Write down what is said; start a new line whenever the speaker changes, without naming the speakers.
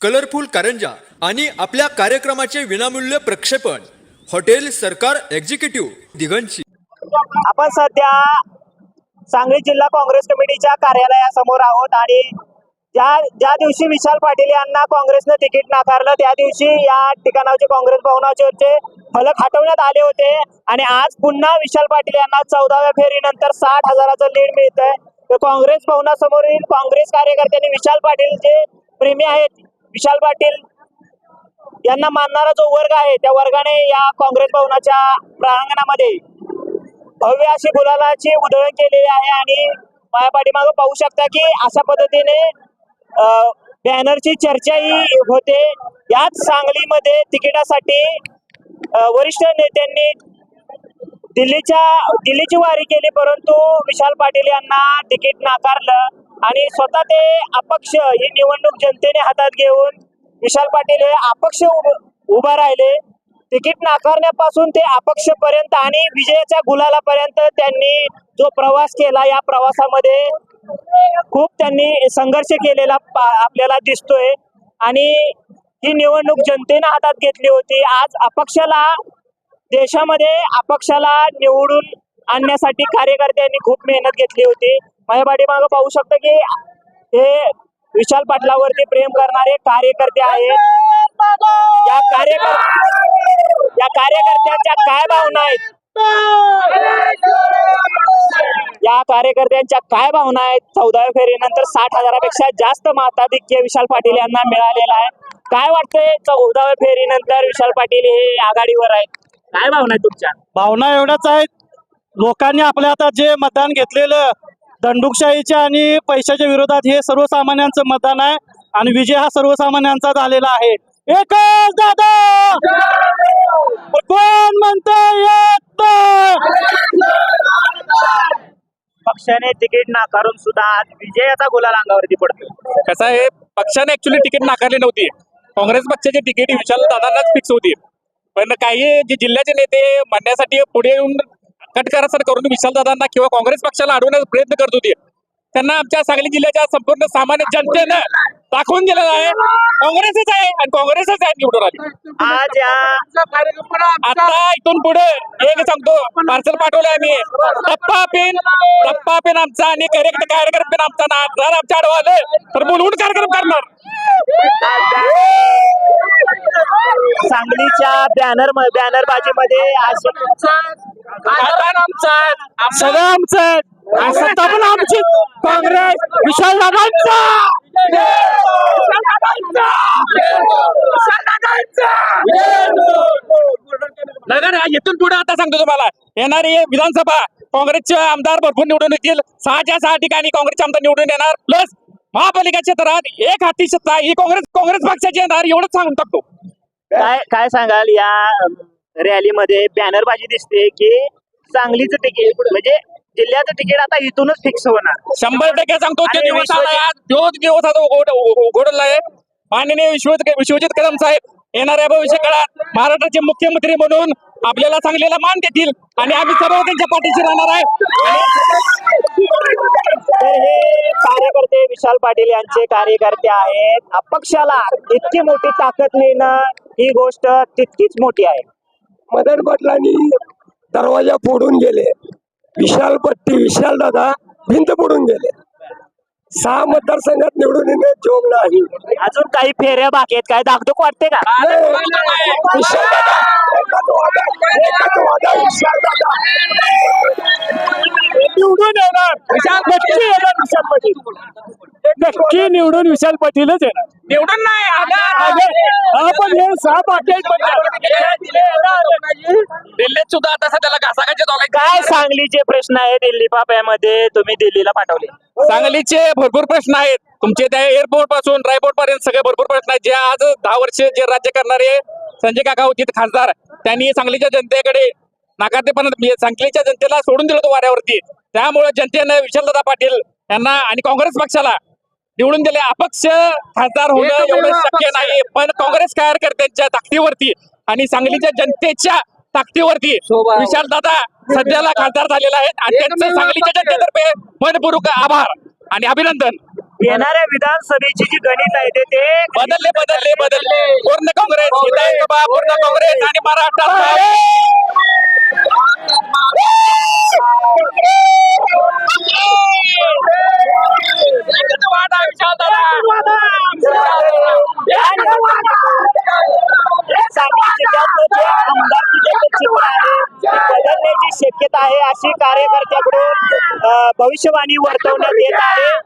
Colourful कारंजा आणि आपल्या कार्यक्रमाचे विनामूल्य प्रक्षेपण. हॉटेल सरकार एक्झिक्युटिव्ह दिगंची
आपण सध्या सांगली जिल्हा काँग्रेस कमिटीच्या कार्यालयासमोर आहोत आणि ज्या ज्या दिवशी विशाल पाटील यांना काँग्रेसनं तिकीट नाकारलं त्या दिवशी या ठिकाणाचे काँग्रेस भवनाचे फलक हटवण्यात आले होते. आणि आज पुन्हा विशाल पाटील यांना चौदाव्या फेरीनंतर साठ हजाराचं लीड मिळतंय. तर काँग्रेस भवनासमोरील काँग्रेस कार्यकर्त्यांनी विशाल पाटील जे प्रेमी आहेत. विशाल पाटील यांना मानणारा जो वर्ग आहे त्या वर्गाने या काँग्रेस भवनाच्या प्रांगणामध्ये भव्य अशी गुलालाची उधळण केलेली आहे आणि माझ्या पाठीमागं पाहू शकता की अशा पद्धतीने बॅनरची चर्चाही होते. याच सांगलीमध्ये तिकिटासाठी वरिष्ठ नेत्यांनी दिल्लीच्या दिल्लीची वारी केली परंतु विशाल पाटील यांना तिकीट नाकारलं. आणि स्वतः ते अपक्ष ही निवडणूक जनतेने हातात घेऊन विशाल पाटील हे अपक्ष उभ- उभा राहिले. तिकीट नाकारण्यापासून ते अपक्ष पर्यंत आणि विजयाच्या गुलालापर्यंत त्यांनी जो प्रवास केला या प्रवासामध्ये खूप त्यांनी संघर्ष केलेला आपल्याला दिसतोय. आणि ही निवडणूक जनतेनं हातात घेतली होती. आज अपक्षाला देशामध्ये अपक्षाला निवडून आणण्यासाठी कार्यकर्त्यांनी खूप मेहनत घेतली होती. माझ्या पाठीमागं पाहू शकतो की हे विशाल पाटलावरती प्रेम करणारे कार्यकर्ते आहेत. या कार्यकर या कार्यकर्त्यांच्या काय भावना आहेत? या कार्यकर्त्यांच्या काय भावना आहेत? चौदाव्या फेरीनंतर साठ हजारापेक्षा जास्त मताधिक्य विशाल पाटील यांना मिळालेलं आहे. काय वाटतंय चौदाव्या फेरीनंतर विशाल पाटील हे आघाडीवर आहेत? काय भावना आहे तुमच्या?
भावना एवढ्याच आहेत. लोकांनी आपल्या आता जे मतदान घेतलेलं दंडुकशाहीच्या आणि पैशाच्या विरोधात हे सर्वसामान्यांचं मतदान आहे आणि विजय हा सर्वसामान्यांचा झालेला आहे. एकच दादा! कोण म्हणतो
पक्षाने तिकीट नाकारून सुद्धा आज विजयाचा गुलाल अंगावरती पडतो
कसं आहे पक्षाने ऍक्च्युली तिकीट नाकारली नव्हती. काँग्रेस पक्षाची तिकीट विशाल दादांनाच फिक्स होती. पण काही जे जिल्ह्याचे नेते म्हणण्यासाठी पुढे येऊन कटकारस्थान करून विशालदादांना किंवा काँग्रेस पक्षाला अडवण्याचा प्रयत्न करत होते. त्यांना आमच्या सांगली जिल्ह्याच्या संपूर्ण सामान्य जनतेनं दाखवून दिलेलं आहे. काँग्रेसच आहे आणि काँग्रेसच आहे निवडून आली.
आज
आता इथून पुढे एक सांगतो पार्सल पाठवलं आम्ही टप्पा पेन टप्पा पेन आमचा आणि कार्यक्रम कार्यक्रम पेन आमचा ना. जर आमच्या आडवं आलं तर बोलवून कार्यक्रम करणार.
सांगलीच्या बॅनर बॅनर बाजीमध्ये आज
खासदार आमचा.
सगळं आमचं सत्ता पण आमची काँग्रेस विशाल दादांचा.
इथून पुढे आता सांगतो तुम्हाला. येणारी विधानसभा काँग्रेसचे आमदार भरपूर निवडून येतील. सहाच्या सहा ठिकाणी काँग्रेसचे आमदार निवडून येणार. प्लस महापालिका क्षेत्रात एक हाती सत्ता ही काँग्रेस काँग्रेस पक्षाची येणार एवढंच सांगून टाकतो.
काय काय सांगाल या रॅलीमध्ये बॅनरबाजी दिसते की सांगलीचं तिकीट म्हणजे जिल्ह्याचं तिकीट आता इथूनच फिक्स होणार.
शंभर टक्के सांगतो ते
आणि
दिवस
विश्वजित-
आज. तोच दिवस आता उघड- उघडला आहे. माननीय विश्वजित विश्वजित कदम साहेब येणाऱ्या भविष्य काळात महाराष्ट्राचे मुख्यमंत्री म्हणून आपल्याला चांगलेला मान देतील आणि आम्ही सर्व त्यांच्या पाठीशी राहणार आहे.
तर हे कार्यकर्ते विशाल पाटील यांचे कार्यकर्ते आहेत. अपक्षाला इतकी मोठी ताकद मिळणं ही गोष्ट तितकीच मोठी आहे.
मदन पाटलांनी दरवाजा फोडून गेले. विशाल पट्टी विशाल दादा भिंत फोडून गेले. सहा मतदारसंघात निवडून येणे जोग नाही.
अजून काही फेऱ्या बाकी आहेत काय दागदुख वाटते का?
विशाल दादा एकच वादा एकच वादा विशाल दादा.
निवडून येणार. नक्की येणार विशाल पाटील नक्की निवडून विशाल पाटीलच येणार.
निवडून नाही
आपण हे सहा पाटील
दिल्लीत सुद्धा आता सध्याला घासाघाची चालू आहे.
काय सांगलीचे प्रश्न आहेत? दिल्ली पाप्यामध्ये तुम्ही दिल्लीला पाठवले.
सांगलीचे भरपूर प्रश्न आहेत. तुमचे त्या एअरपोर्टपासून ड्रायपोर्ट पर्यंत सगळे भरपूर प्रश्न आहेत. जे आज दहा वर्ष जे राज्य करणारे संजय काका होते खासदार त्यांनी सांगलीच्या जनतेकडे नाकारतेपणा सांगलीच्या जनतेला सोडून दिलं होतं वाऱ्यावरती. त्यामुळे जनतेनं विशालदादा पाटील यांना आणि काँग्रेस पक्षाला निवडून दिले. अपक्ष खासदार होणं एवढं शक्य नाही. पण काँग्रेस कार्यकर्त्यांच्या ताकदीवरती आणि सांगलीच्या जनतेच्या ताकदीवरती. विशालदादा सध्याला खासदार झालेला आहेत. आणि त्यांचं सांगलीच्या जनतेतर्फे मनपूर्वक आभार आणि अभिनंदन.
येणाऱ्या विधानसभेची जी गणित आहे ते
बदलले बदलले बदलले. पूर्ण काँग्रेस विधानसभा पूर्ण काँग्रेस आणि महाराष्ट्रात
सांगली जिल्ह्यातलं जे आमदारकीचे जे चित्र आहे ते बदलण्याची शक्यता आहे अशी कार्यकर्त्याकडून भविष्यवाणी वर्तवण्यात येत आहे.